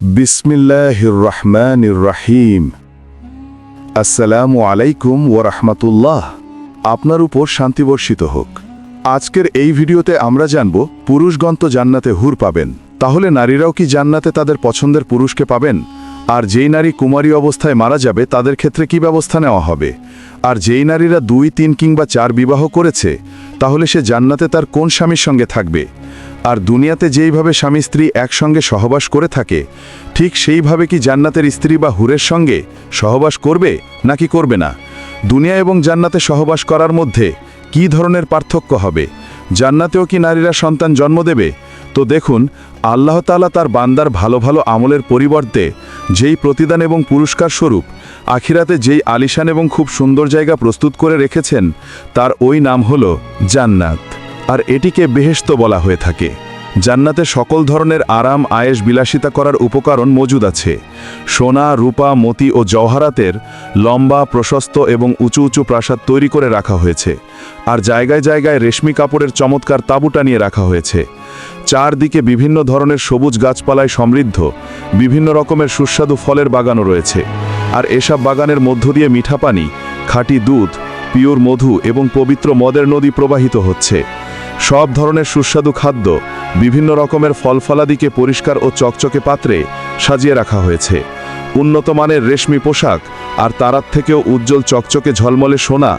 বিসমিল্লাহির রহমানির রাহিম আসসালামু আলাইকুম রহমতুল্লাহ আপনার উপর শান্তি বর্ষিত হোক। আজকের এই ভিডিওতে আমরা জানব পুরুষগণ তো জান্নাতে হুর পাবেন। তাহলে নারীরাও কি জান্নাতে তাদের পছন্দের পুরুষকে পাবেন? আর যেই নারী কুমারী অবস্থায় মারা যাবে, তাদের ক্ষেত্রে কি ব্যবস্থা নেওয়া হবে? আর যেই নারীরা দুই, তিন কিংবা চার বিবাহ করেছে, তাহলে সে জান্নাতে তার কোন স্বামীর সঙ্গে থাকবে? আর দুনিয়াতে যেইভাবে স্বামী স্ত্রী একসঙ্গে সহবাস করে থাকে, ঠিক সেইভাবে কি জান্নাতের স্ত্রী বা হুরের সঙ্গে সহবাস করবে নাকি করবে না? দুনিয়া এবং জান্নাতে সহবাস করার মধ্যে কি ধরনের পার্থক্য হবে? জান্নাতেও কি নারীরা সন্তান জন্ম দেবে? তো দেখুন, আল্লাহ তাআলা তার বান্দার ভালো ভালো আমলের পরিবর্তে যেই প্রতিদান এবং পুরস্কার স্বরূপ আখিরাতে যেই আলিশান এবং খুব সুন্দর জায়গা প্রস্তুত করে রেখেছেন, তার ওই নাম হল জান্নাত। আর এটিকে বেহেশত বলা হয়ে থাকে। জান্নাতে সকল ধরনের আরাম আয়েস বিলাসিতা করার উপকরণ মজুদ আছে। সোনা, রূপা, মতি ও জওহারাতের লম্বা, প্রশস্ত এবং উঁচু উঁচু প্রাসাদ তৈরি করে রাখা হয়েছে। আর জায়গায় জায়গায় রেশমি কাপড়ের চমৎকার তাঁবু টানিয়ে রাখা হয়েছে। চারদিকে বিভিন্ন ধরনের সবুজ গাছপালায় সমৃদ্ধ, বিভিন্ন রকমের সুস্বাদু ফলের বাগানও রয়েছে। আর এসব বাগানের মধ্য দিয়ে মিঠা পানি খাঁটি দুধ, পিওর মধু এবং পবিত্র মদের নদী প্রবাহিত হচ্ছে। সব ধরনের সুস্বাদু খাদ্য, বিভিন্ন রকমের ফলফলাদিকে পরিষ্কার ও চকচকে পাত্রে সাজিয়ে রাখা হয়েছে। উন্নত মানের রেশমি পোশাক আর তারার থেকেও উজ্জ্বল চকচকে ঝলমলে সোনা,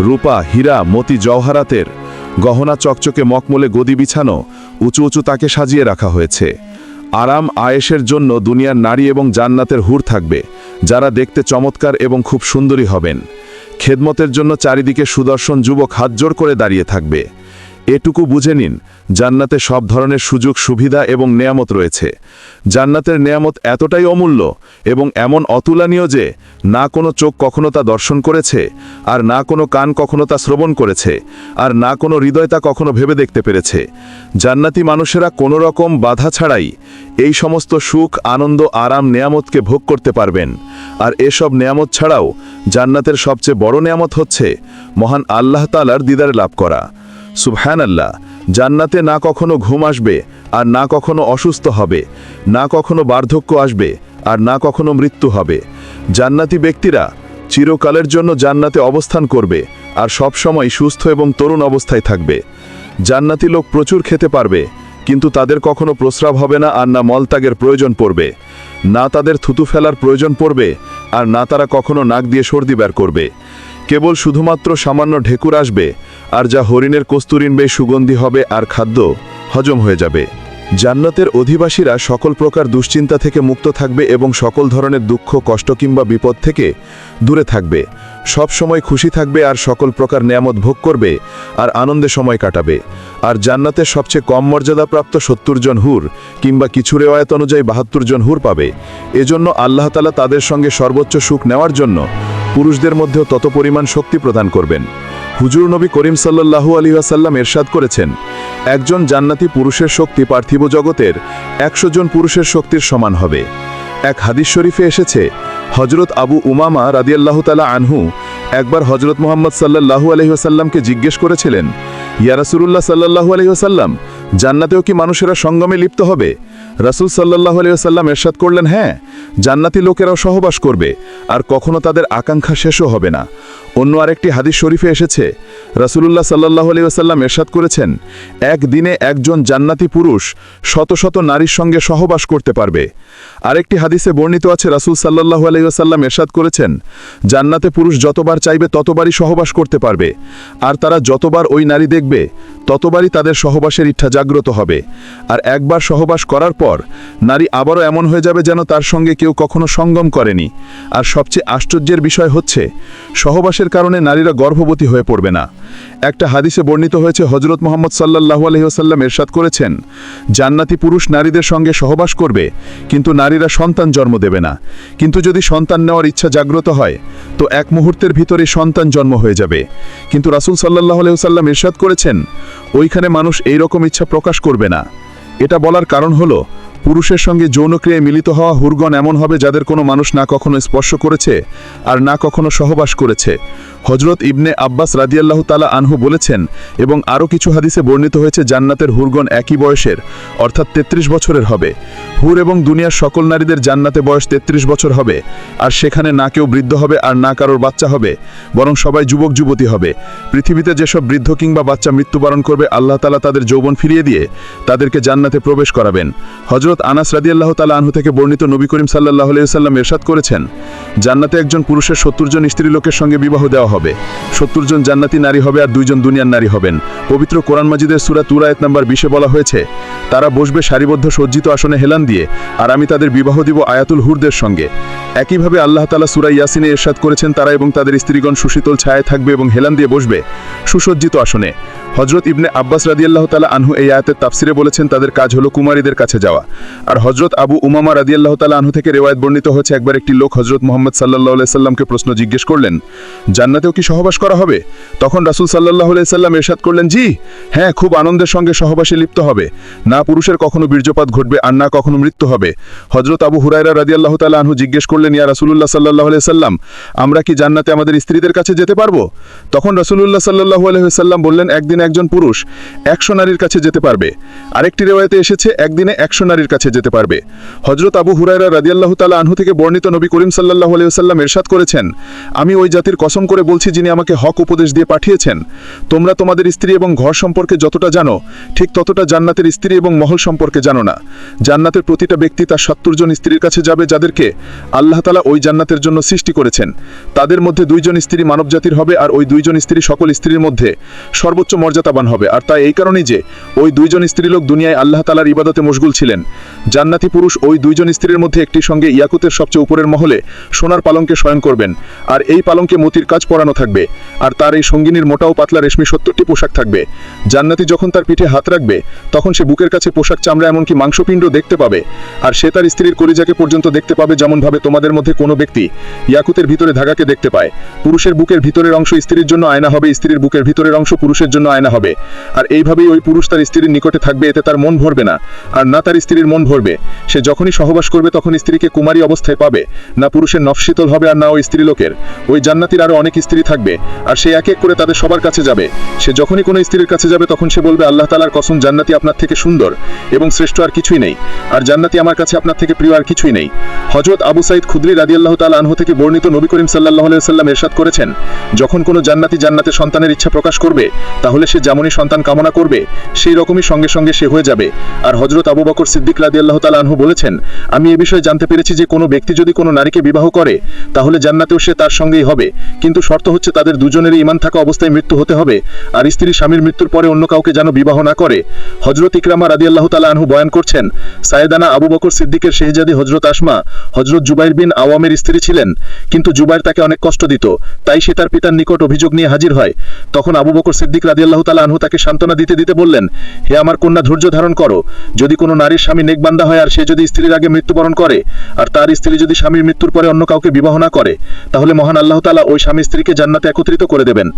রূপা, হীরা, মতি জওহারাতের গহনা চকচকে মকমলে গদি বিছানো উঁচু উঁচু তাকে সাজিয়ে রাখা হয়েছে। আরাম আয়েশের জন্য দুনিয়ার নারী এবং জান্নাতের হুর থাকবে, যারা দেখতে চমৎকার এবং খুব সুন্দরী হবেন। খেদমতের জন্য চারিদিকে সুদর্শন যুবক হাতজোড় করে দাঁড়িয়ে থাকবে। এটুকু বুঝে নিন, জান্নাতে সব ধরনের সুযোগ, সুবিধা এবং নেয়ামত রয়েছে। জান্নাতের নেয়ামত এতটাই অমূল্য এবং এমন অতুলনীয় যে, না কোনো চোখ কখনো তা দর্শন করেছে, আর না কোনো কান কখনো তা শ্রবণ করেছে, আর না কোনো হৃদয় তা কখনো ভেবে দেখতে পেরেছে। জান্নাতি মানুষেরা কোনো রকম বাধা ছাড়াই এই সমস্ত সুখ, আনন্দ, আরাম, নেয়ামতকে ভোগ করতে পারবেন। আর এসব নেয়ামত ছাড়াও জান্নাতের সবচেয়ে বড় নেয়ামত হচ্ছে মহান আল্লাহ তালার দিদার লাভ করা। সুবহান আল্লাহ জান্নাতে না কখনো ঘুম আসবে আর না কখনো অসুস্থ হবে, না কখনো বার্ধক্য আসবে আর না কখনো মৃত্যু হবে। জান্নাতি ব্যক্তিরা চিরকালের জন্য জান্নাতে অবস্থান করবে আর সব সময় সুস্থ এবং তরুণ অবস্থায় থাকবে। জান্নাতি লোক প্রচুর খেতে পারবে, কিন্তু তাদের কখনো প্রস্রাব হবে না আর না মলত্যাগের প্রয়োজন পড়বে। না তাদের থুতু ফেলার প্রয়োজন পড়বে আর না তারা কখনো নাক দিয়ে সর্দি বের করবে। কেবল শুধুমাত্র সামান্য ঢেকুর আসবে, আর যা হরিণের কস্তুরিন বে সুগন্ধি হবে আর খাদ্য হজম হয়ে যাবে। জান্নাতের অধিবাসীরা সকল প্রকার দুশ্চিন্তা থেকে মুক্ত থাকবে এবং সকল ধরনের দুঃখ, কষ্ট কিংবা বিপদ থেকে দূরে থাকবে। সব সময় খুশি থাকবে আর সকল প্রকার নেয়ামত ভোগ করবে আর আনন্দে সময় কাটাবে। আর জান্নাতের সবচেয়ে কম মর্যাদাপ্রাপ্ত সত্তর জন হুর কিংবা কিছু রেওয়ায়ত অনুযায়ী বাহাত্তর জন হুর পাবে। এজন্য আল্লাহ তালা তাদের সঙ্গে সর্বোচ্চ সুখ নেওয়ার জন্য পুরুষদের মধ্যেও তত পরিমাণ শক্তি প্রদান করবেন। হুজুর নবী করিম সাল্লাল্লাহু আলী আসাল্লাম এরশাদ করেছেন, একজন জান্নাতি পুরুষের শক্তি পার্থিব জগতের একশো জন পুরুষের শক্তির সমান হবে। এক হাদিস শরীফে এসেছে হজরত আবু উমামা রাদিয়াল্লাহু তালা আনহু একবার হজরত মোহাম্মদ সাল্লাল্লাহু আলহিহাসাল্লামকে জিজ্ঞেস করেছিলেন ইয়ারাসুল্লাহ সাল্লাল্লাহু আলহিহাসাল্লাম জান্নাতেও কি মানুষেরা সঙ্গমে লিপ্ত হবে? রাসুল সাল্লাহ আলিয়াল্লাম এরশাদ করলেন হ্যাঁ জান্নাতি লোকেরাও সহবাস করবে, আর কখনো তাদের আকাঙ্ক্ষা শেষও হবে না। অন্য আরেকটি হাদিস শরীফে এসেছে, রাসুলুল্লাহ সাল্লাহ আলিয়াল্লাম এরশাদ করেছেন একদিনে একজন জান্নাতি পুরুষ শত শত নারীর সঙ্গে সহবাস করতে পারবে। আরেকটি হাদিসে বর্ণিত আছে, রাসুল সাল্লাহ আলাইসাল্লাম এরশাদ করেছেন, জান্নাতে পুরুষ যতবার চাইবে ততবারই সহবাস করতে পারবে, আর তারা যতবার ওই নারী দেখবে ততবারই তাদের সহবাসের ইচ্ছা জাগ্রত হবে। আর একবার সহবাস করার পর, নারী আবারও এমন হয়ে যাবে যেন তার সঙ্গে কেউ কখনো সঙ্গম করেনি। আর সবচেয়ে আশ্চর্যের বিষয় হচ্ছে, সহবাসের কারণে নারীরা গর্ভবতী হয়ে পড়বে না। একটা হাদিসে বর্ণিত হয়েছে হজরত মোহাম্মদ সাল্লাহু আলহিহাসাল্লাম এরশাদ করেছেন, জান্নাতি পুরুষ নারীদের সঙ্গে সহবাস করবে, কিন্তু নারীরা সন্তান জন্ম দেবে না। কিন্তু যদি সন্তান নেওয়ার ইচ্ছা জাগ্রত হয়, তো এক মুহূর্তের ভিতরে সন্তান জন্ম হয়ে যাবে। কিন্তু রাসুল সাল্লাহ আলহিহাসাল্লাম এরশাদ করেছেন ওইখানে মানুষ এই রকম ইচ্ছা প্রকাশ করবে না। এটা বলার কারণ হলো, পুরুষের সঙ্গে যৌনক্রিয়ায় মিলিত হওয়া হুরগণ এমন হবে যাদের কোনো মানুষ না কখনো স্পর্শ করেছে আর না কখনো সহবাস করেছে। হজরত ইবনে আব্বাস রাদিয়াল্লাহু তালা আনহু বলেছেন, এবং আরও কিছু হাদিসে বর্ণিত হয়েছে, জান্নাতের হুরগণ একই বয়সের, অর্থাৎ ৩৩ বছরের হবে। হুর এবং দুনিয়ার সকল নারীদের জান্নাতে বয়স ৩৩ বছর হবে, আর সেখানে না কেউ বৃদ্ধ হবে আর না কারোর বাচ্চা হবে, বরং সবাই যুবক যুবতী হবে। পৃথিবীতে যেসব বৃদ্ধ কিংবা বাচ্চা মৃত্যুবরণ করবে, আল্লাহ তালা তাদের যৌবন ফিরিয়ে দিয়ে তাদেরকে জান্নাতে প্রবেশ করাবেন। হজরত আনাস রাদিয়াল্লাহ তালা আনহু থেকে বর্ণিত নবী করিম সাল্লাহ সাল্লাম এরশাদ করেছেন, জান্নাতে একজন পুরুষের সত্তর জন স্ত্রী লোকের সঙ্গে বিবাহ দেওয়া হবে। সত্তর জন জান্নাতি নারী হবে আর দুইজন দুনিয়ার নারী হবেন। পবিত্র কোরআন মাজিদের সুরা তুরায়ত নাম্বার বিশে বলা হয়েছে, তারা বসবে সারিবদ্ধ সজ্জিত আসনে হেলান দিয়ে, আর আমি তাদের বিবাহ দিব আয়াতুল হুরদের সঙ্গে। একইভাবে আল্লাহ তালা সুরা ইয়াসিনে এরশাদ করেছেন, তারা এবং তাদের স্ত্রীগণ সুশীতল ছায়ায় থাকবে এবং হেলান দিয়ে বসবে সুসজ্জিত আসনে। হজরত ইবনে আব্বাস রাদিয়াল্লাহ তালা আনহু এই আয়াতের তাফসিরে বলেছেন, তাদের কাজ হলো কুমারীদের কাছে যাওয়া। আর হজরত আবু উমামা রাদিয়াল্লাহ তালা আনহু থেকে রেওয়ায়ত বর্ণিত হয়েছে, একবার একটি লোক হজরত মোহাম্মদ সাল্লাহ সাল্লামকে প্রশ্ন জিজ্ঞেস করলেন জান্নাতেও কি সহবাস করা হবে? তখন রাসুল সাল্লাহ সাল্লাম এরশাদ করলেন, জি হ্যাঁ খুব আনন্দের সঙ্গে সহবাসে লিপ্ত হবে। না পুরুষের কখনো বীর্যপাত ঘটবে আর না কখনো মৃত্যু হবে। হজরত আবু হুরাইরা রাদিয়াল্লাহ তালা আনহু জিজ্ঞেস করলেন, ইয়া রাসুলুল্লাহ সাল্লাহ সাল্লাম, আমরা কি জান্নাতে আমাদের স্ত্রীদের কাছে যেতে পারব? তখন রাসুলুল্লাহ সাল্লাহ আলহিসাল্লাম বললেন, একদিন একজন পুরুষ একশো নারীর কাছে যেতে পারবে। আরেকটি রেওয়ায়তে এসেছে, একদিনে একশো নারীর কাছে যেতে পারবে। হজরত আবু হুরাইরা রাদিয়াল্লাহ তালা আনহু থেকে বর্ণিত নবী করিম সাল্লাহ আলহিসাল্লাম এরশাদ করেছেন, আমি ওই জাতির কসম করে বলছি যিনি আমাকে হক উপদেশ দিয়ে পাঠিয়েছেন, তোমরা তোমাদের স্ত্রী এবং ঘর সম্পর্কে যতটা জানো, ঠিক ততটা জান্নাতের স্ত্রী এবং মহল সম্পর্কে জানো না। জান্নাতের প্রতিটা ব্যক্তি তার সত্তর জন স্ত্রীর কাছে যাবে যাদেরকে আল্লাহ তালা ওই জান্নাতের জন্য সৃষ্টি করেছেন। তাদের মধ্যে দুইজন স্ত্রী মানবজাতির হবে আর ওই দুইজন স্ত্রী সকল স্ত্রীর মধ্যে সর্বোচ্চ মর্যাদাবান হবে। আর তা এই কারণেই যে ওই দুইজন স্ত্রীলোক দুনিয়ায় আল্লাহ তালার ইবাদতে মশগুল ছিলেন। জান্নাতি পুরুষ ওই দুইজন স্ত্রীর মধ্যে একটির সঙ্গে ইয়াকুতের সবচেয়ে উপরের মহলে সোনার পালঙ্কে শয়ন করবেন। আর এই পালঙ্কে মতির কাজ পরানো থাকবে, আর তার এই সঙ্গিনীর মোটাও পাতলা রেশমি সত্তরটি পোশাক থাকবে। জান্নাতি যখন তার পিঠে হাত রাখবে, তখন সে বুকের কাছে পোশাক চামড়া এমনকি মাংসপিণ্ড দেখতে পাবে, আর সে তার স্ত্রীর কলিজাকে পর্যন্ত দেখতে পাবে যেমনভাবে তোমাদের মধ্যে কোনো ব্যক্তি ইয়াকুতের ভিতরে ধাগাকে দেখতে পায়। পুরুষের বুকের ভিতরের অংশ স্ত্রীর জন্য আয়না হবে, স্ত্রীর বুকের ভিতরের অংশ পুরুষের জন্য আয়না হবে। আর এইভাবেই ওই পুরুষ তার স্ত্রীর নিকটে থাকবে, এতে তার মন ভরবে না, আর না তার স্ত্রীর মন ভরবে। সে যখনই সহবাস করবে, তখন স্ত্রীকে কুমারী অবস্থায় পাবে, না পুরুষের নফশীতল হবে, আর না ওই স্ত্রী লোকের ওই জান্নাতির আরও অনেক স্ত্রী থাকবে, আর সে এক এক করে তাদের সবার কাছে যাবে। সে যখনই কোনো স্ত্রীর কাছে যাবে, তখন সে বলবে, আল্লাহ তালার কসম, জান্নাতি আপনার থেকে সুন্দর এবং শ্রেষ্ঠ আর কিছুই নেই। আর জান্নাতি আমার কাছে আপনার থেকে প্রিয় আর কিছুই নেই। হজরত আবু সাইদ খুদ্রি রাদিয়াল্লাহ তালা আনহু থেকে বর্ণিত নবী করিম সাল্লাহ সাল্লাম এরশাদ করেছেন, যখন কোনো জান্নাতি জান্নাতে সন্তানের ইচ্ছা প্রকাশ করবে, তাহলে সে যেমনই সন্তান কামনা করবে, সেই রকমই সঙ্গে সঙ্গে সে হয়ে যাবে। আর হজরত আবু বকর সিদ্দিক রাদিয়াল্লাহ তালা আনহু বলেছেন, আমি এ বিষয়ে জানতে পেরেছি যে কোনো ব্যক্তি যদি কোনো নারীকে বিবাহ করে, তাহলে জান্নাতেও সে তার সঙ্গেই হবে। কিন্তু শর্ত হচ্ছে তাদের দুজনেরই ইমান থাকা অবস্থায় মৃত্যু হতে হবে, আর স্ত্রী স্বামীর মৃত্যুর পরে অন্য কাউকে যেন বিবাহ না করে। হজরত ইকরামা রাদি আল্লাহ তালা আনহু বয়ান করছেন, সায়েদানা আবু বকর সিদ্দিকের শেহজাদি হজরত আসমা হজরত জুবাইর বিন আওয়ামের স্ত্রী ছিলেন, কিন্তু জুবাইর তাকে অনেক কষ্ট দিত, তাই সে তার পিতার নিকট অভিযোগ নিয়ে হাজির হয়। তখন আবু বকর সিদ্দিক রাদি আল্লাহ তালা আনহু তাকে সান্ত্বনা দিতে দিতে বললেন, হে আমার কন্যা ধৈর্য ধারণ করো, যদি কোনো নারীর স্বামী নেকবান্দা হয় আর সে যদি স্ত্রীর আগে মৃত্যুবরণ করে, আর তার স্ত্রী যদি স্বামীর মৃত্যুর পরে অন্য কাউকে বিবাহ না করে, তাহলে মহান আল্লাহ তালা ওই স্বামী স্ত্রীকে জান্নাতে একত্রিত করে দেবেন।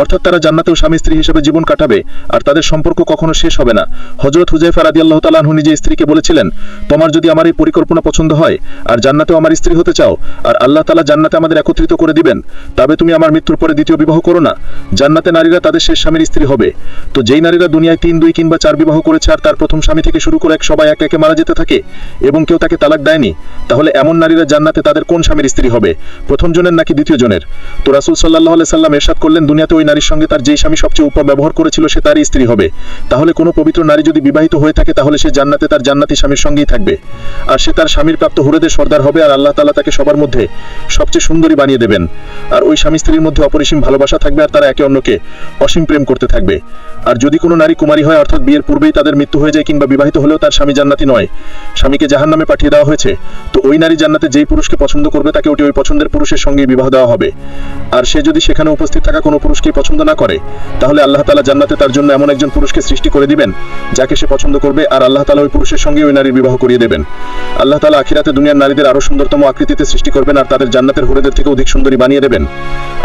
অর্থাৎ তারা জান্নাতেও স্বামী স্ত্রী হিসেবে জীবন কাটাবে আর তাদের সম্পর্ক কখনো শেষ হবে না। হজরত হুজাইফা রাদি আল্লাহ তালাহু নিজে স্ত্রীকে বলেছিলেন, তোমার যদি আমার এই পরিকল্পনা পছন্দ হয় আর জান্নাতেও আমার স্ত্রী হতে চাও আর আল্লাহ তালা জান্নাতে আমাদের একত্রিত করে দিবেন, তবে তুমি আমার মৃত্যুর পরে দ্বিতীয় বিবাহ করো না। জান্নাতে নারীরা তাদের শেষ স্বামীর স্ত্রী হবে তো যেই নারীরা দুনিয়ায় তিন, দুই কিংবা চার বিবাহ করেছে আর তার প্রথম স্বামী থেকে শুরু করে এক সবাই এক একে মারা যেতে থাকে এবং কেউ তাকে তালাক দেয়নি, তাহলে এমন নারীরা জান্নাতে তাদের কোন স্বামীর স্ত্রী হবে? প্রথম জনের নাকি দ্বিতীয় জনের তো রাসুল সাল্লাহ সাল্লাম এরশাদ করলেন, দুনিয়াতে ওই নারীর সঙ্গে তার যেই স্বামী সবচেয়ে উপর ব্যবহার করেছিল সে তারই স্ত্রী হবে। তাহলে কোনো পবিত্র নারী যদি বিবাহিত হয়ে থাকে, তাহলে সে জান্নাতে তার জান্নাতি স্বামীর সঙ্গেই থাকবে। আর সে তার স্বামীর প্রাপ্ত হুরেদের সর্দার হবে আর আল্লাহ তালা তাকে সবার মধ্যে সবচেয়ে সুন্দরী বানিয়ে দেবেন। আর ওই স্বামী স্ত্রীর মধ্যে অপরিসীম ভালোবাসা থাকবে আর তারা একে অন্যকে অসীম প্রেম করতে থাকবে। আর যদি কোনো নারী কুমারী হয়, অর্থাৎ বিয়ের পূর্বেই তাদের মৃত্যু হয়ে যায় কিংবা বিবাহিত হলেও তার স্বামী জান্নাতি নয়, স্বামীকে জাহান নামে পাঠিয়ে দেওয়া হয়েছে, তো ওই নারী জান্নাতে যেই পুরুষকে পছন্দ করবে, তাকে ওটি ওই পছন্দের পুরুষের সঙ্গে বিবাহ দেওয়া হবে। আর সে যদি সেখানে উপস্থিত থাকা কোনো পুরুষকেই পছন্দ না করে, তাহলে আল্লাহ তালা জান্নাতে তার জন্য এমন একজন পুরুষকে সৃষ্টি করে দিবেন, যাকে সে পছন্দ করবে আর আল্লাহ তালা ওই পুরুষের সঙ্গে ওই নারীর বিবাহ করিয়ে দেবেন। আল্লাহ তালা আখিরাতে দুনিয়ার নারীদের আরও সুন্দরতম আকৃতিতে সৃষ্টি করবেন আর তাদের জান্নাতের হুরেদের থেকে অধিক সুন্দরী বানিয়ে দেবেন।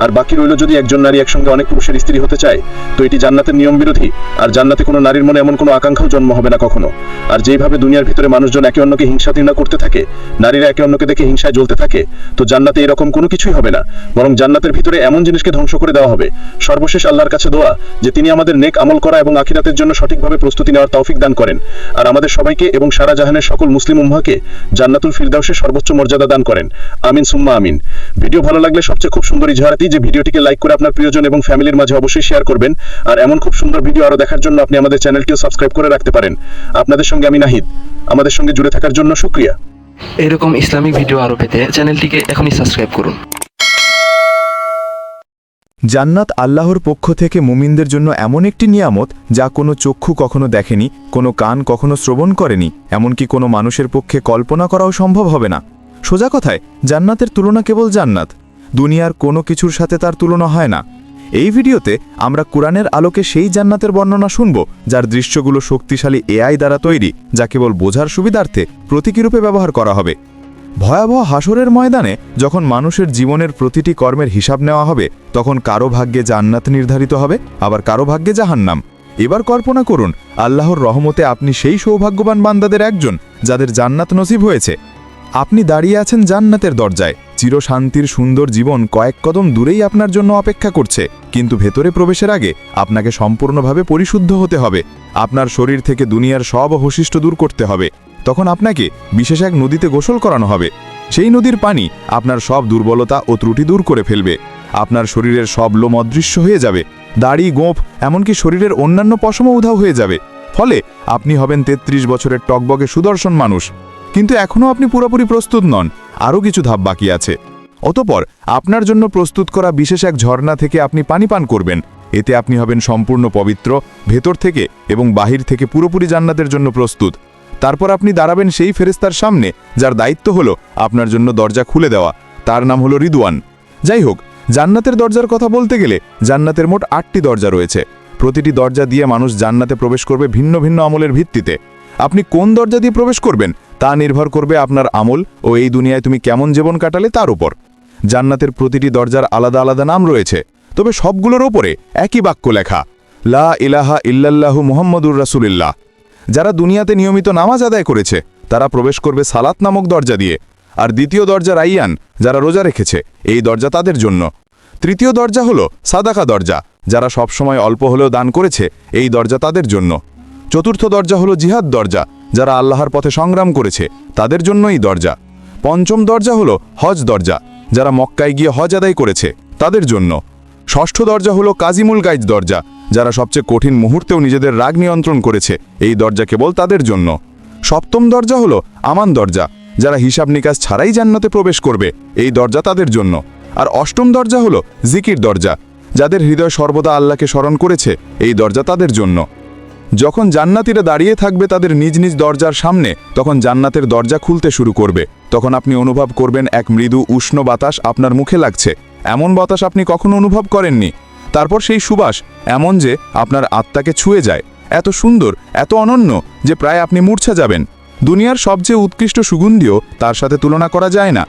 আর বাকি রইল যদি একজন নারী একসঙ্গে অনেক পুরুষের স্ত্রী হতে চায়, তো এটি জান্নাতের নিয়ম বিরোধী, আর জান্নাতে কোনো নারীর মনে এমন কোনো আকাঙ্ক্ষাও জন্ম হবে না কখনো। আর যেইভাবে দুনিয়ার ভিতরে মানুষজন একে অন্যকে হিংসা তৃণা করতে থাকে, নারীরা একে অন্যকে দেখে হিংসায় জ্বলতে থাকে, তো জান্নাতে এরকম কোনো কিছুই হবে না, বরং জান্নাতের ভিতরে এমন জিনিসকে ধ্বংস করে দেওয়া হবে। সর্বশেষ আল্লাহর কাছে দোয়া যে তিনি আমাদের নেক আমল করা এবং আখিরাতের জন্য সঠিকভাবে প্রস্তুতি নেওয়ার তৌফিক দান করেন। আর আমাদের সবাইকে এবং সারা জাহানের সকল মুসলিম উম্মাকে জান্নাতুল ফিরদাউসের সর্বোচ্চ মর্যাদা দান করেন। আমিন, সুম্মা আমিন। ভিডিও ভালো লাগলে সবচেয়ে খুব সুন্দর ইজাহারাতি যে ভিডিওটিকে লাইক করে আপনার প্রিয়জন এবং ফ্যামিলির মাঝে অবশ্যই শেয়ার করবেন। আর এমন খুব সুন্দর ভিডিও আরও দেখার জন্য আপনি আমাদের চ্যানেলটিও সাবস্ক্রাইব করে রাখতে পারেন। আপনাদের সঙ্গে আমি নাহিদ। আমাদের সঙ্গে জুড়ে থাকার জন্য শুক্রিয়া। এরকম ইসলামিক ভিডিও আরও পেতে চ্যানেলটিকে এখনই সাবস্ক্রাইব করুন। জান্নাত আল্লাহর পক্ষ থেকে মুমিনদের জন্য এমন একটি নিয়ামত যা কোনো চক্ষু কখনো দেখেনি, কোনো কান কখনো শ্রবণ করেনি, এমনকি কোনো মানুষের পক্ষে কল্পনা করাও সম্ভব হবে না। সোজা কথায়, জান্নাতের তুলনা কেবল জান্নাত, দুনিয়ার কোনো কিছুর সাথে তার তুলনা হয় না। এই ভিডিওতে আমরা কোরআনের আলোকে সেই জান্নাতের বর্ণনা শুনব, যার দৃশ্যগুলো শক্তিশালী এআই দ্বারা তৈরি, যা কেবল বোঝার সুবিধার্থে প্রতীকীরূপে ব্যবহার করা হবে। ভয়াবহ হাসরের ময়দানে যখন মানুষের জীবনের প্রতিটি কর্মের হিসাব নেওয়া হবে, তখন কারও ভাগ্যে জান্নাত নির্ধারিত হবে, আবার কারও ভাগ্যে জাহান্নাম। এবার কল্পনা করুন, আল্লাহর রহমতে আপনি সেই সৌভাগ্যবান বান্দাদের একজন, যাদের জান্নাত নসিব হয়েছে। আপনি দাঁড়িয়ে আছেন জান্নাতের দরজায়। চিরশান্তির সুন্দর জীবন কয়েক কদম দূরেই আপনার জন্য অপেক্ষা করছে। কিন্তু ভেতরে প্রবেশের আগে আপনাকে সম্পূর্ণভাবে পরিশুদ্ধ হতে হবে। আপনার শরীর থেকে দুনিয়ার সব অবশিষ্ট দূর করতে হবে। তখন আপনাকে বিশেষ এক নদীতে গোসল করানো হবে। সেই নদীর পানি আপনার সব দুর্বলতা ও ত্রুটি দূর করে ফেলবে। আপনার শরীরের সব লোম অদৃশ্য হয়ে যাবে। দাড়ি, গোঁফ, এমনকি শরীরের অন্যান্য পশমও উধাও হয়ে যাবে। ফলে আপনি হবেন ৩৩ বছরের টকবগে সুদর্শন মানুষ। কিন্তু এখনও আপনি পুরোপুরি প্রস্তুত নন। আরও কিছু ধাপ বাকি আছে। অতপর আপনার জন্য প্রস্তুত করা বিশেষ এক ঝর্ণা থেকে আপনি পানি পান করবেন। এতে আপনি হবেন সম্পূর্ণ পবিত্র, ভেতর থেকে এবং বাহির থেকে পুরোপুরি জান্নাতের জন্য প্রস্তুত। তারপর আপনি দাঁড়াবেন সেই ফেরেস্তার সামনে, যার দায়িত্ব হলো আপনার জন্য দরজা খুলে দেওয়া। তার নাম হলো রিদওয়ান। যাই হোক, জান্নাতের দরজার কথা বলতে গেলে জান্নাতের মোট আটটি দরজা রয়েছে। প্রতিটি দরজা দিয়ে মানুষ জান্নাতে প্রবেশ করবে ভিন্ন ভিন্ন আমলের ভিত্তিতে। আপনি কোন দরজা দিয়ে প্রবেশ করবেন তা নির্ভর করবে আপনার আমল ও এই দুনিয়ায় তুমি কেমন জীবন কাটালে তার উপর। জান্নাতের প্রতিটি দরজার আলাদা আলাদা নাম রয়েছে, তবে সবগুলোর ওপরে একই বাক্য লেখা, লা ইলাহা ইল্লাল্লাহু মুহাম্মদুর রাসূলুল্লাহ। যারা দুনিয়াতে নিয়মিত নামাজ আদায় করেছে, তারা প্রবেশ করবে সালাত নামক দরজা দিয়ে। আর দ্বিতীয় দরজা রাইয়ান, যারা রোজা রেখেছে, এই দরজা তাদের জন্য। তৃতীয় দরজা হলো সাদাকা দরজা, যারা সবসময় অল্প হলেও দান করেছে, এই দরজা তাদের জন্য। চতুর্থ দরজা হলো জিহাদ দরজা, যারা আল্লাহর পথে সংগ্রাম করেছে, তাদের জন্যই দরজা। পঞ্চম দরজা হলো হজ দরজা, যারা মক্কায় গিয়ে হজ আদায় করেছে, তাদের জন্য। ষষ্ঠ দরজা হলো কাজিমুল গাইজ দরজা যারা সবচেয়ে কঠিন মুহূর্তেও নিজেদের রাগ নিয়ন্ত্রণ করেছে, এই দরজা কেবল তাদের জন্য। সপ্তম দরজা হলো আমান দরজা, যারা হিসাব নিকাশ ছাড়াই জান্নাতে প্রবেশ করবে, এই দরজা তাদের জন্য। আর অষ্টম দরজা হলো জিকির দরজা, যাদের হৃদয় সর্বদা আল্লাহকে স্মরণ করেছে, এই দরজা তাদের জন্য। যখন জান্নাতিরা দাঁড়িয়ে থাকবে তাদের নিজ নিজ দরজার সামনে, তখন জান্নাতের দরজা খুলতে শুরু করবে। তখন আপনি অনুভব করবেন এক মৃদু উষ্ণ বাতাস আপনার মুখে লাগছে। এমন বাতাস আপনি কখনো অনুভব করেননি। তারপর সেই সুবাস এমন যে আপনার আত্মাকে ছুঁয়ে যায়। এত সুন্দর, এত অনন্য যে প্রায় আপনি মূর্ছা যাবেন। দুনিয়ার সবচেয়ে উৎকৃষ্ট সুগন্ধিও তার সাথে তুলনা করা যায় না।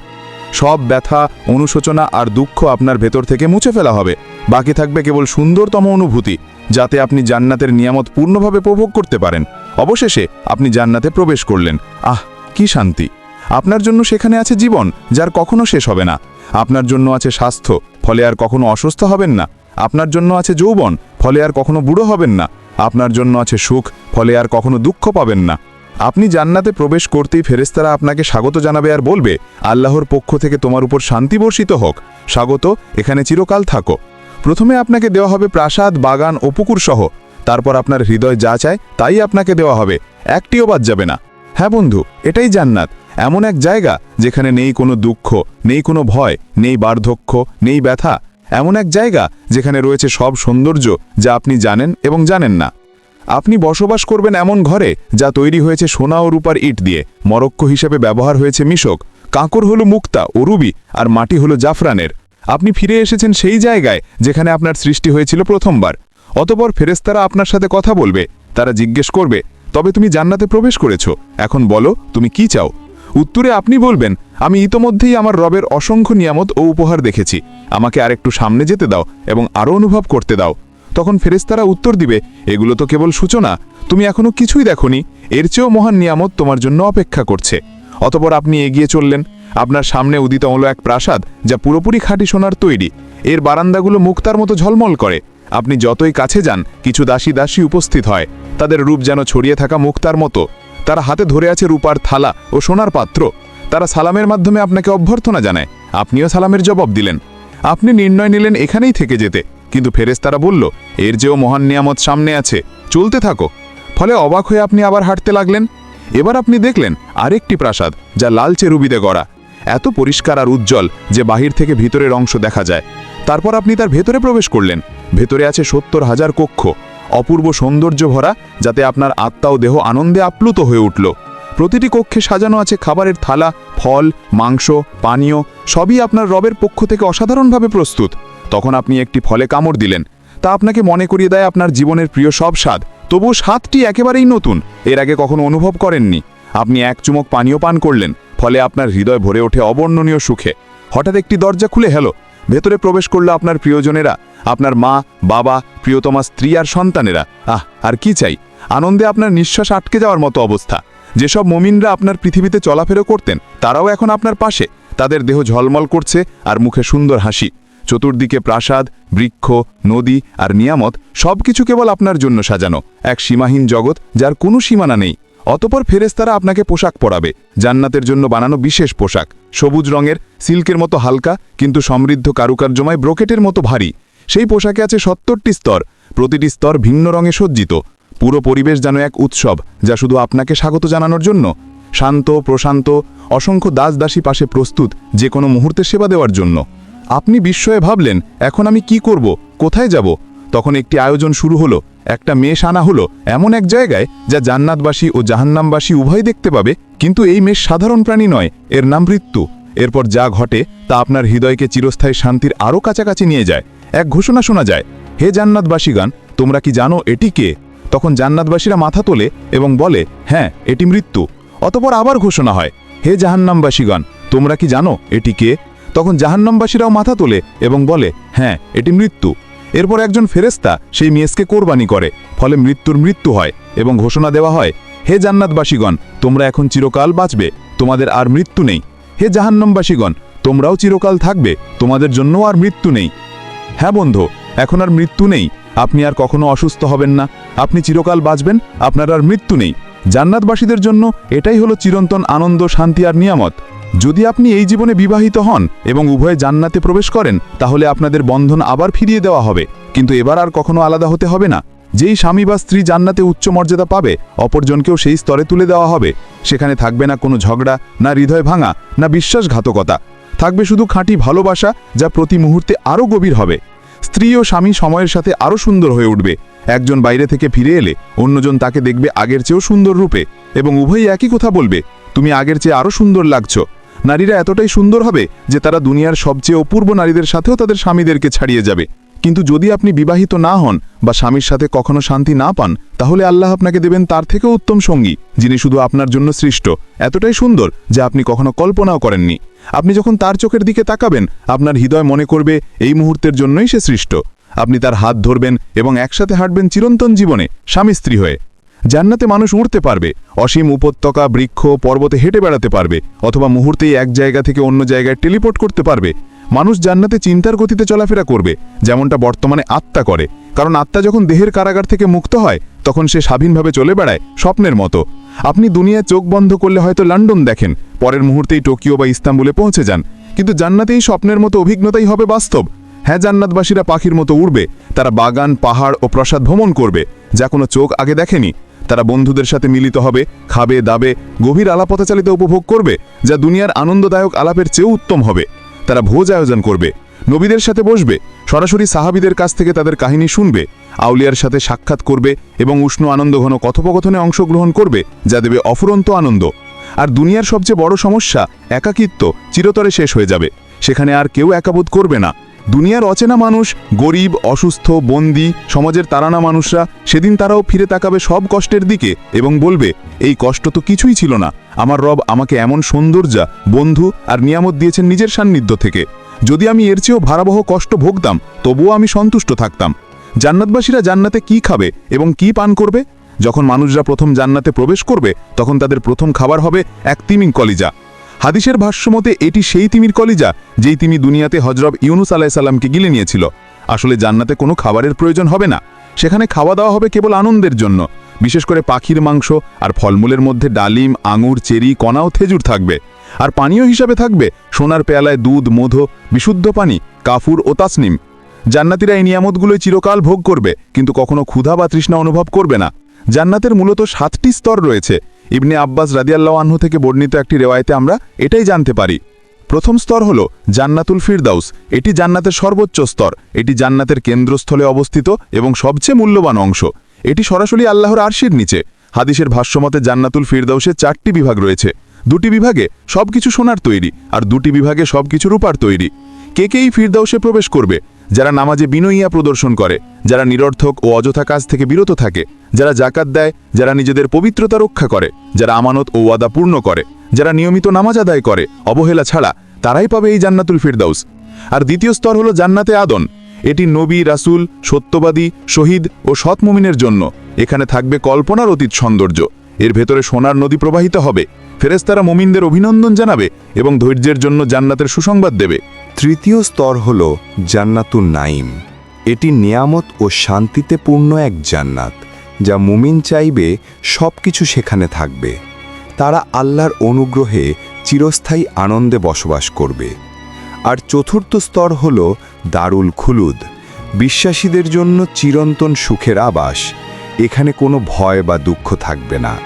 সব ব্যথা, অনুশোচনা আর দুঃখ আপনার ভেতর থেকে মুছে ফেলা হবে। বাকি থাকবে কেবল সুন্দরতম অনুভূতি, যাতে আপনি জান্নাতের নিয়ামত পূর্ণভাবে উপভোগ করতে পারেন। অবশেষে আপনি জান্নাতে প্রবেশ করলেন। আহ, কি শান্তি! আপনার জন্য সেখানে আছে জীবন, যার কখনো শেষ হবে না। আপনার জন্য আছে স্বাস্থ্য, ফলে আর কখনো অসুস্থ হবেন না। আপনার জন্য আছে যৌবন, ফলে আর কখনো বুড়ো হবেন না। আপনার জন্য আছে সুখ, ফলে আর কখনো দুঃখ পাবেন না। আপনি জান্নাতে প্রবেশ করতেই ফেরেস্তারা আপনাকে স্বাগত জানাবে আর বলবে, আল্লাহর পক্ষ থেকে তোমার উপর শান্তি বর্ষিত হোক। স্বাগত, এখানে চিরকাল থাকো। প্রথমে আপনাকে দেওয়া হবে প্রাসাদ, বাগান ও পুকুর সহ। তারপর আপনার হৃদয় যা চায়, তাই আপনাকে দেওয়া হবে। একটিও বাদ যাবে না। হ্যাঁ বন্ধু, এটাই জান্নাত। এমন এক জায়গা, যেখানে নেই কোনো দুঃখ, নেই কোনো ভয়, নেই বার্ধক্য, নেই ব্যথা। এমন এক জায়গা যেখানে রয়েছে সব সৌন্দর্য যা আপনি জানেন এবং জানেন না। আপনি বসবাস করবেন এমন ঘরে যা তৈরি হয়েছে সোনা ও রূপার ইট দিয়ে। মরক্কো হিসেবে ব্যবহার হয়েছে মিশক, কাঁকর হলো মুক্তা ও রুবি, আর মাটি হলো জাফরানের। আপনি ফিরে এসেছেন সেই জায়গায় যেখানে আপনার সৃষ্টি হয়েছিল প্রথমবার। অতপর ফেরেস্তারা আপনার সাথে কথা বলবে, তারা জিজ্ঞেস করবে, তবে তুমি জান্নাতে প্রবেশ করেছ? এখন বলো, তুমি কি চাও? উত্তরে আপনি বলবেন, আমি ইতোমধ্যেই আমার রবের অসংখ্য নিয়ামত ও উপহার দেখেছি। আমাকে আরেকটু সামনে যেতে দাও এবং আরও অনুভব করতে দাও। তখন ফেরেস্তারা উত্তর দিবে, এগুলো তো কেবল সূচনা, তুমি এখনও কিছুই দেখনি, এর চেয়েও মহান নিয়ামত তোমার জন্য অপেক্ষা করছে। অতপর আপনি এগিয়ে চললেন, আপনার সামনে উদিত হলো এক প্রাসাদ যা পুরোপুরি খাঁটি সোনার তৈরি। এর বারান্দাগুলো মুক্তার মতো ঝলমল করে। আপনি যতই কাছে যান, কিছু দাসী দাসী উপস্থিত হয়, তাদের রূপ যেন ছড়িয়ে থাকা মুক্তার মতো। তারা হাতে ধরে আছে রূপার থালা ও সোনার পাত্র। তারা সালামের মাধ্যমে আপনাকে অভ্যর্থনা জানায়। আপনিও সালামের জবাব দিলেন। আপনি নির্ণয় নিলেন এখানেই থেকে যেতে। কিন্তু ফেরেশতারা বলল, এর যেও মহান নিয়ামত সামনে আছে। চলতে থাকো। ফলে অবাক হয়ে আপনি আবার হাঁটতে লাগলেন। এবার আপনি দেখলেন আরেকটি প্রাসাদ, যা লালচে রুবিতে গড়া। এত পরিষ্কার আর উজ্জ্বল যে বাহির থেকে ভিতরের অংশ দেখা যায়। তারপর আপনি তার ভেতরে প্রবেশ করলেন। ভেতরে আছে সত্তর হাজার কক্ষ। অপূর্ব সৌন্দর্য ভরা, যাতে আপনার আত্মা ও দেহ আনন্দে আপ্লুত হয়ে উঠল। প্রতিটি কক্ষে সাজানো আছে খাবারের থালা, ফল, মাংস, পানীয়, সবই আপনার রবের পক্ষ থেকে অসাধারণভাবে প্রস্তুত। তখন আপনি একটি ফলে কামড় দিলেন। তা আপনাকে মনে করিয়ে দেয় আপনার জীবনের প্রিয় সব স্বাদ। তবু স্বাদটি একেবারেই নতুন। এর আগে কখনো অনুভব করেননি। আপনি এক চুমক পানীয় পান করলেন, ফলে আপনার হৃদয় ভরে ওঠে অবর্ণনীয় সুখে। হঠাৎ একটি দরজা খুলে হেলো ভেতরে প্রবেশ করল আপনার প্রিয়জনেরা, আপনার মা, বাবা, প্রিয়তমা স্ত্রী আর সন্তানেরা। আহ, আর কি চাই? আনন্দে আপনার নিঃশ্বাস আটকে যাওয়ার মতো অবস্থা। যেসব মমিনরা আপনার পৃথিবীতে চলাফেরা করতেন, তারাও এখন আপনার পাশে। তাদের দেহ ঝলমল করছে আর মুখে সুন্দর হাসি। চতুর্দিকে প্রাসাদ, বৃক্ষ, নদী আর নিয়ামত সবকিছু কেবল আপনার জন্য সাজানো। এক সীমাহীন জগৎ যার কোনো সীমানা নেই। অতপর ফেরেস্তারা আপনাকে পোশাক পরাবে, জান্নাতের জন্য বানানো বিশেষ পোশাক। সবুজ রঙের, সিল্কের মতো হালকা, কিন্তু সমৃদ্ধ কারুকার্যময় ব্রোকেটের মতো ভারী। সেই পোশাকে আছে সত্তরটি স্তর, প্রতিটি স্তর ভিন্ন রঙে সজ্জিত। পুরো পরিবেশ যেন এক উৎসব, যা শুধু আপনাকে স্বাগত জানানোর জন্য। শান্ত, প্রশান্ত, অসংখ্য দাস দাসী পাশে প্রস্তুত যে কোনো মুহূর্তে সেবা দেওয়ার জন্য। আপনি বিস্ময়ে ভাবলেন, এখন আমি কি করব, কোথায় যাব? তখন একটি আয়োজন শুরু হলো। একটা মেষ আনা হলো এমন এক জায়গায় যা জান্নাতবাসী ও জাহান্নামবাসী উভয় দেখতে পাবে, কিন্তু এই মেষ সাধারণ প্রাণী নয়, এর নাম মৃত্যু। এরপর যা ঘটে তা আপনার হৃদয়কে চিরস্থায়ী শান্তির আরও কাছাকাছি নিয়ে যায়। এক ঘোষণা শোনা যায়, হে জান্নাতবাসীগান তোমরা কি জানো এটি কে? তখন জান্নাতবাসীরা মাথা তোলে এবং বলে হ্যাঁ এটি মৃত্যু। অতপর আবার ঘোষণা হয়, হে জাহান্নামবাসীগণ, তোমরা কি জানো এটি কে? তখন জাহান্নামবাসীরাও মাথা তোলে এবং বলে হ্যাঁ এটি মৃত্যু। এরপর একজন ফেরেস্তা সেই মেসকে কোরবানি করে, ফলে মৃত্যুর মৃত্যু হয় এবং ঘোষণা দেওয়া হয়, হে জান্নাতবাসীগণ, তোমরা এখন চিরকাল বাঁচবে, তোমাদের আর মৃত্যু নেই। হে জাহান্নামবাসীগণ, তোমরাও চিরকাল থাকবে, তোমাদের জন্য আর মৃত্যু নেই। হ্যাঁ বন্ধু, এখন আর মৃত্যু নেই, আপনি আর কখনো অসুস্থ হবেন না। আপনি চিরকাল বাঁচবেন, আপনার আর মৃত্যু নেই। জান্নাতবাসীদের জন্য এটাই হলো চিরন্তন আনন্দ, শান্তি আর নিয়ামত। যদি আপনি এই জীবনে বিবাহিত হন এবং উভয়ে জান্নাতে প্রবেশ করেন, তাহলে আপনাদের বন্ধন আবার ফিরিয়ে দেওয়া হবে। কিন্তু এবার আর কখনো আলাদা হতে হবে না। যেই স্বামী বা স্ত্রী জান্নাতে উচ্চ মর্যাদা পাবে, অপরজনকেও সেই স্তরে তুলে দেওয়া হবে। সেখানে থাকবে না কোনো ঝগড়া, না হৃদয় ভাঙা, না বিশ্বাসঘাতকতা। থাকবে শুধু খাঁটি ভালোবাসা, যা প্রতি মুহূর্তে আরও গভীর হবে। স্ত্রী ও স্বামী সময়ের সাথে আরও সুন্দর হয়ে উঠবে। একজন বাইরে থেকে ফিরে এলে অন্যজন তাকে দেখবে আগের চেয়েও সুন্দর রূপে এবং উভয়ই একই কথা বলবে, তুমি আগের চেয়ে আরও সুন্দর লাগছো। নারীরা এতটাই সুন্দর হবে যে তারা দুনিয়ার সবচেয়ে অপূর্ব নারীদের সাথেও তাদের স্বামীদেরকে ছাড়িয়ে যাবে। কিন্তু যদি আপনি বিবাহিত না হন বা স্বামীর সাথে কখনো শান্তি না পান, তাহলে আল্লাহ আপনাকে দেবেন তার থেকেও উত্তম সঙ্গী, যিনি শুধু আপনার জন্য সৃষ্ট। এতটাই সুন্দর যে আপনি কখনো কল্পনাও করেননি। আপনি যখন তার চোখের দিকে তাকাবেন, আপনার হৃদয় মনে করবে, এই মুহূর্তের জন্যই সে সৃষ্ট। আপনি তার হাত ধরবেন এবং একসাথে হাঁটবেন চিরন্তন জীবনে, স্বামী স্ত্রী হয়ে। জান্নাতে মানুষ উড়তে পারবে, অসীম উপত্যকা, বৃক্ষ, পর্বতে হেঁটে বেড়াতে পারবে, অথবা মুহূর্তেই এক জায়গা থেকে অন্য জায়গায় টেলিপোর্ট করতে পারবে। মানুষ জান্নাতে চিন্তার গতিতে চলাফেরা করবে, যেমনটা বর্তমানে আত্মা করে। কারণ আত্মা যখন দেহের কারাগার থেকে মুক্ত হয়, তখন সে স্বাধীনভাবে চলে বেড়ায়, স্বপ্নের মতো। আপনি দুনিয়ায় চোখ বন্ধ করলে হয়তো লন্ডন দেখেন, পরের মুহূর্তেই টোকিও বা ইস্তাম্বুলে পৌঁছে যান। কিন্তু জান্নাতেই স্বপ্নের মতো অভিজ্ঞতাই হবে বাস্তব। হ্যাঁ জান্নাতবাসীরা পাখির মতো উড়বে, তারা বাগান, পাহাড় ও প্রসাদ ভ্রমণ করবে, যা কোনো চোখ আগে দেখেনি। তারা বন্ধুদের সাথে মিলিত হবে, খাবে, দাবে, গভীর আলাপতাচালিত উপভোগ করবে, যা দুনিয়ার আনন্দদায়ক আলাপের চেয়েও উত্তম হবে। তারা ভোজ আয়োজন করবে, নবীদের সাথে বসবে, সরাসরি সাহাবিদের কাছ থেকে তাদের কাহিনী শুনবে, আউলিয়ার সাথে সাক্ষাৎ করবে এবং উষ্ণ আনন্দঘন কথোপকথনে অংশগ্রহণ করবে, যা দেবে অফুরন্ত আনন্দ। আর দুনিয়ার সবচেয়ে বড় সমস্যা, একাকিত্ব, চিরতরে শেষ হয়ে যাবে। সেখানে আর কেউ একাবোধ করবে না। দুনিয়ার অচেনা মানুষ, গরিব, অসুস্থ, বন্দি, সমাজের তারানা মানুষরা, সেদিন তারাও ফিরে তাকাবে সব কষ্টের দিকে এবং বলবে, এই কষ্ট তো কিছুই ছিল না। আমার রব আমাকে এমন সৌন্দর্যা বন্ধু আর নিয়ামত দিয়েছেন নিজের সান্নিধ্য থেকে। যদি আমি এর চেয়েও ভারাবহ কষ্ট ভোগতাম, তবুও আমি সন্তুষ্ট থাকতাম। জান্নাতবাসীরা জান্নাতে কি খাবে এবং কি পান করবে? যখন মানুষরা প্রথম জান্নাতে প্রবেশ করবে, তখন তাদের প্রথম খাবার হবে এক তিমিং কলিজা। হাদিসের ভাষ্যমতে এটি সেই তিমির কলিজা যেই তিমি দুনিয়াতে হজরব ইউনুস আলাইসাল্লামকে গিলে নিয়েছিল। আসলে জান্নাতে কোনো খাবারের প্রয়োজন হবে না। সেখানে খাওয়া দাওয়া হবে কেবল আনন্দের জন্য। বিশেষ করে পাখির মাংস আর ফলমূলের মধ্যে ডালিম, আঙুর, চেরি, কণা ও খেজুর থাকবে। আর পানীয় হিসাবে থাকবে সোনার পেয়ালায় দুধ, মধু, বিশুদ্ধ পানি, কাফুর ও তাসনিম। জান্নাতিরা এই নিয়ামতগুলোই চিরকাল ভোগ করবে, কিন্তু কখনো ক্ষুধা বা তৃষ্ণা অনুভব করবে না। জান্নাতের মূলত সাতটি স্তর রয়েছে। ইবনে আব্বাস রাদিয়াল্লাহ আনহু থেকে বর্ণিত একটি রেওয়ায়তে আমরা এটাই জানতে পারি। প্রথম স্তর হল জান্নাতুল ফিরদাউস। এটি জান্নাতের সর্বোচ্চ স্তর। এটি জান্নাতের কেন্দ্রস্থলে অবস্থিত এবং সবচেয়ে মূল্যবান অংশ। এটি সরাসরি আল্লাহর আরশির নিচে। হাদিসের ভাষ্যমতে জান্নাতুল ফিরদাউসে চারটি বিভাগ রয়েছে। দুটি বিভাগে সবকিছু সোনার তৈরি আর দুটি বিভাগে সবকিছু রূপার তৈরি। কে কে এই ফিরদাউসে প্রবেশ করবে? যারা নামাজে বিনয়িয়া প্রদর্শন করে, যারা নিরর্থক ও অযথা কাজ থেকে বিরত থাকে, যারা জাকাত দেয়, যারা নিজেদের পবিত্রতা রক্ষা করে, যারা আমানত ও ওয়াদা পূর্ণ করে, যারা নিয়মিত নামাজ আদায় করে, অবহেলা ছাড়া, তারাই পাবে এই জান্নাতুল ফিরদাউস। আর দ্বিতীয় স্তর হলো জান্নাতে আদন। এটি নবী, রাসূল, সত্যবাদী, শহীদ ও সৎ মুমিনের জন্য। এখানে থাকবে কল্পনার অতীত সৌন্দর্য। এর ভেতরে সোনার নদী প্রবাহিত হবে। ফেরেস্তারা মুমিনদের অভিনন্দন জানাবে এবং ধৈর্যের জন্য জান্নাতের সুসংবাদ দেবে। তৃতীয় স্তর হল জান্নাতুন নাইম এটি নিয়ামত ও শান্তিতে পূর্ণ এক জান্নাত, যা মুমিন চাইবে সব কিছু সেখানে থাকবে। তারা আল্লাহর অনুগ্রহে চিরস্থায়ী আনন্দে বসবাস করবে। আর চতুর্থ স্তর হল দারুল খুলুদ। বিশ্বাসীদের জন্য চিরন্তন সুখের আবাস। এখানে কোনো ভয় বা দুঃখ থাকবে না।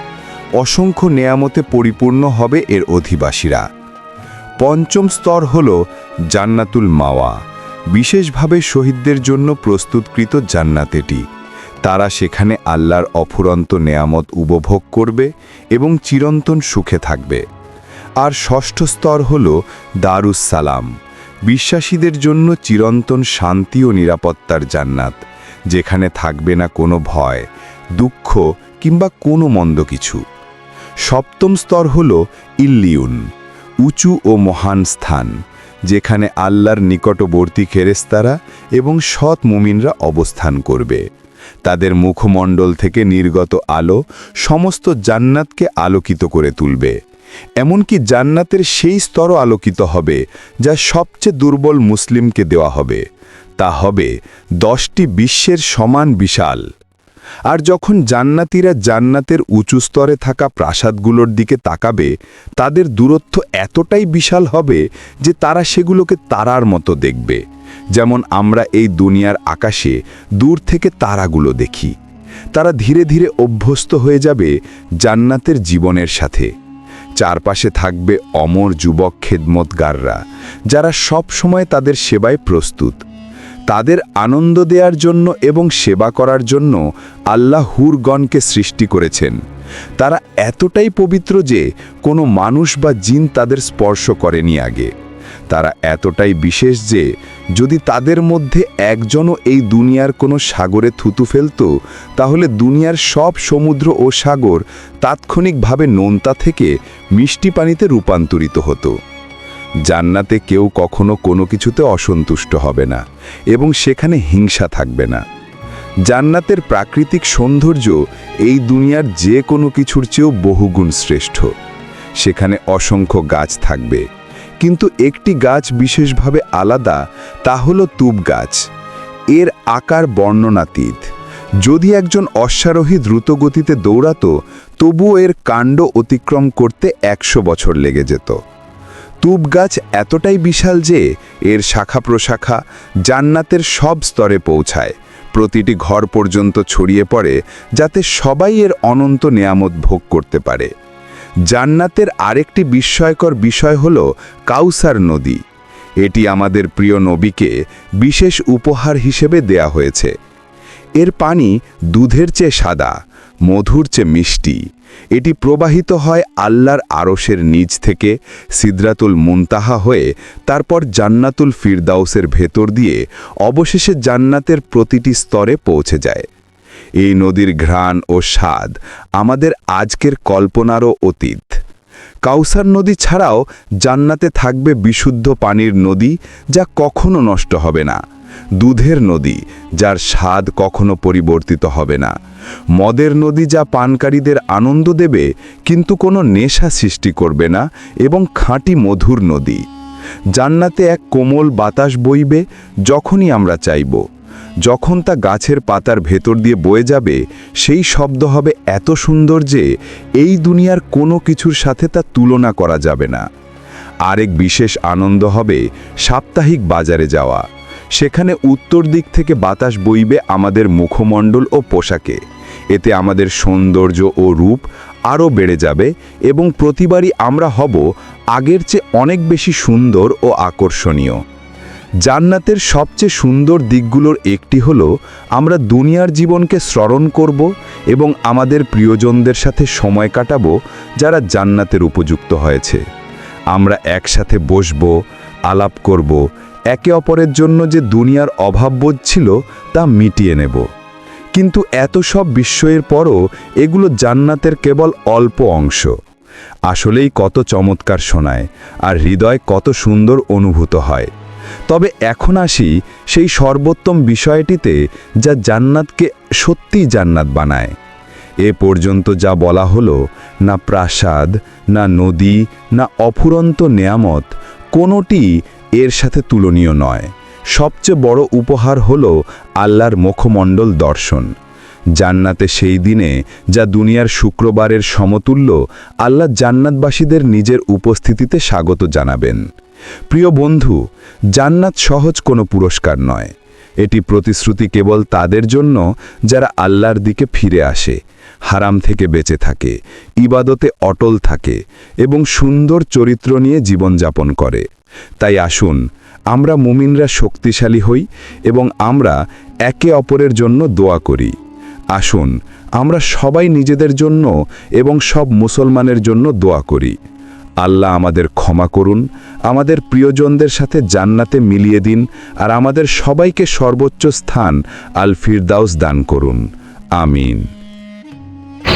অসংখ্য নেয়ামতে পরিপূর্ণ হবে এর অধিবাসীরা। পঞ্চম স্তর হল জান্নাতুল মাওয়া। বিশেষভাবে শহীদদের জন্য প্রস্তুতকৃত জান্নাত এটি। তারা সেখানে আল্লাহর অফুরন্ত নেয়ামত উপভোগ করবে এবং চিরন্তন সুখে থাকবে। আর ষষ্ঠ স্তর হল দারুস সালাম বিশ্বাসীদের জন্য চিরন্তন শান্তি ও নিরাপত্তার জান্নাত, যেখানে থাকবে না কোনো ভয়, দুঃখ কিংবা কোনো মন্দ কিছু। সপ্তম স্তর হল ইল্লিউন। উঁচু ও মহান স্থান, যেখানে আল্লাহর নিকটবর্তী ফেরেস্তারা এবং সৎ মুমিনরা অবস্থান করবে। তাদের মুখমণ্ডল থেকে নির্গত আলো সমস্ত জান্নাতকে আলোকিত করে তুলবে। এমনকি জান্নাতের সেই স্তরও আলোকিত হবে, যা সবচেয়ে দুর্বল মুসলিমকে দেওয়া হবে। তা হবে দশটি বিশ্বের সমান বিশাল। আর যখন জান্নাতীরা জান্নাতের উঁচু স্তরে থাকা প্রাসাদগুলোর দিকে তাকাবে, তাদের দূরত্ব এতটাই বিশাল হবে যে তারা সেগুলোকে তারার মতো দেখবে। যেমন আমরা এই দুনিয়ার আকাশে দূর থেকে তারাগুলো দেখি। তারা ধীরে ধীরে অভ্যস্ত হয়ে যাবে জান্নাতের জীবনের সাথে। চারপাশে থাকবে অমর যুবক খেদমতগাররা, যারা সব সময় তাদের সেবায় প্রস্তুত। তাদের আনন্দ দেওয়ার জন্য এবং সেবা করার জন্য আল্লাহ হুরগণকে সৃষ্টি করেছেন। তারা এতটাই পবিত্র যে কোনো মানুষ বা জিন তাদের স্পর্শ করেনি আগে। তারা এতটাই বিশেষ যে যদি তাদের মধ্যে একজনও এই দুনিয়ার কোনো সাগরে থুতু ফেলত, তাহলে দুনিয়ার সব সমুদ্র ও সাগর তাৎক্ষণিকভাবে নোনতা থেকে মিষ্টি পানিতে রূপান্তরিত হতো। জান্নাতে কেউ কখনো কোনো কিছুতে অসন্তুষ্ট হবে না এবং সেখানে হিংসা থাকবে না। জান্নাতের প্রাকৃতিক সৌন্দর্য এই দুনিয়ার যে কোনো কিছুর চেয়েও বহুগুণ শ্রেষ্ঠ। সেখানে অসংখ্য গাছ থাকবে। কিন্তু একটি গাছ বিশেষভাবে আলাদা, তা হলো তুব গাছ। এর আকার বর্ণনাতীত। যদি একজন অশ্বারোহী দ্রুতগতিতে দৌড়াত, তবুও এর কাণ্ড অতিক্রম করতে একশো বছর লেগে যেত। তুব গাছ এতটাই বিশাল যে এর শাখা প্রশাখা জান্নাতের সব স্তরে পৌঁছায়। প্রতিটি ঘর পর্যন্ত ছড়িয়ে পড়ে যাতে সবাই এর অনন্ত নেয়ামত ভোগ করতে পারে। জান্নাতের আরেকটি বিস্ময়কর বিষয় হল কাউসার নদী। এটি আমাদের প্রিয় নবীকে বিশেষ উপহার হিসেবে দেয়া হয়েছে। এর পানি দুধের চেয়ে সাদা, মধুর চেয়ে মিষ্টি। এটি প্রবাহিত হয় আল্লাহর আরশের নিচ থেকে সিদরাতুল মুনতাহা হয়ে তারপর জান্নাতুল ফিরদাউসের ভেতর দিয়ে অবশেষে জান্নাতের প্রতিটি স্তরে পৌঁছে যায়। এই নদীর ঘ্রাণ ও স্বাদ আমাদের আজকের কল্পনারও অতীত। কাউসার নদী ছাড়াও জান্নাতে থাকবে বিশুদ্ধ পানির নদী যা কখনো নষ্ট হবে না। দুধের নদী, যার স্বাদ কখনো পরিবর্তিত হবে না। মদের নদী যা পানকারীদের আনন্দ দেবে, কিন্তু কোনো নেশা সৃষ্টি করবে না এবং খাঁটি মধুর নদী। জান্নাতে এক কোমল বাতাস বইবে, যখনই আমরা চাইব। যখন তা গাছের পাতার ভেতর দিয়ে বয়ে যাবে, সেই শব্দ হবে এত সুন্দর যে, এই দুনিয়ার কোনো কিছুর সাথে তা তুলনা করা যাবে না। আরেক বিশেষ আনন্দ হবে সাপ্তাহিক বাজারে যাওয়া। সেখানে উত্তর দিক থেকে বাতাস বইবে আমাদের মুখমণ্ডল ও পোশাকে। এতে আমাদের সৌন্দর্য ও রূপ আরও বেড়ে যাবে এবং প্রতিবারই আমরা হব আগের চেয়ে অনেক বেশি সুন্দর ও আকর্ষণীয়। জান্নাতের সবচেয়ে সুন্দর দিকগুলোর একটি হলো, আমরা দুনিয়ার জীবনকে স্মরণ করব এবং আমাদের প্রিয়জনদের সাথে সময় কাটাবো যারা জান্নাতের উপযুক্ত হয়েছে। আমরা একসাথে বসব, আলাপ করব একে অপরের জন্য যে দুনিয়ার অভাববোধ ছিল তা মিটিয়ে নেব। কিন্তু এত সব বিস্ময়ের পরও এগুলো জান্নাতের কেবল অল্প অংশ। আসলেই কত চমৎকার শোনায় আর হৃদয় কত সুন্দর অনুভূত হয়। তবে এখন আসি সেই সর্বোত্তম বিষয়টিতে যা জান্নাতকে সত্যিই জান্নাত বানায়। এ পর্যন্ত যা বলা হলো, না প্রাসাদ, না নদী, না অফুরন্ত নেয়ামত কোনোটি এর সাথে তুলনীয় নয়। সবচেয়ে বড় উপহার হল আল্লাহর মুখমণ্ডল দর্শন। জান্নাতে সেই দিনে যা দুনিয়ার শুক্রবারের সমতুল্য, আল্লাহ জান্নাতবাসীদের নিজের উপস্থিতিতে স্বাগত জানাবেন। প্রিয় বন্ধু, জান্নাত সহজ কোনো পুরস্কার নয়। এটি প্রতিশ্রুতি কেবল তাদের জন্য যারা আল্লাহর দিকে ফিরে আসে। হারাম থেকে বেঁচে থাকে, ইবাদতে অটল থাকে এবং সুন্দর চরিত্র নিয়ে জীবনযাপন করে। তাই আসুন, আমরা মুমিনরা শক্তিশালী হই এবং আমরা একে অপরের জন্য দোয়া করি। আসুন, আমরা সবাই নিজেদের জন্য এবং সব মুসলমানের জন্য দোয়া করি। আল্লাহ আমাদের ক্ষমা করুন, আমাদের প্রিয়জনদের সাথে জান্নাতে মিলিয়ে দিন আর আমাদের সবাইকে সর্বোচ্চ স্থান আল ফিরদাউস দান করুন। আমিন।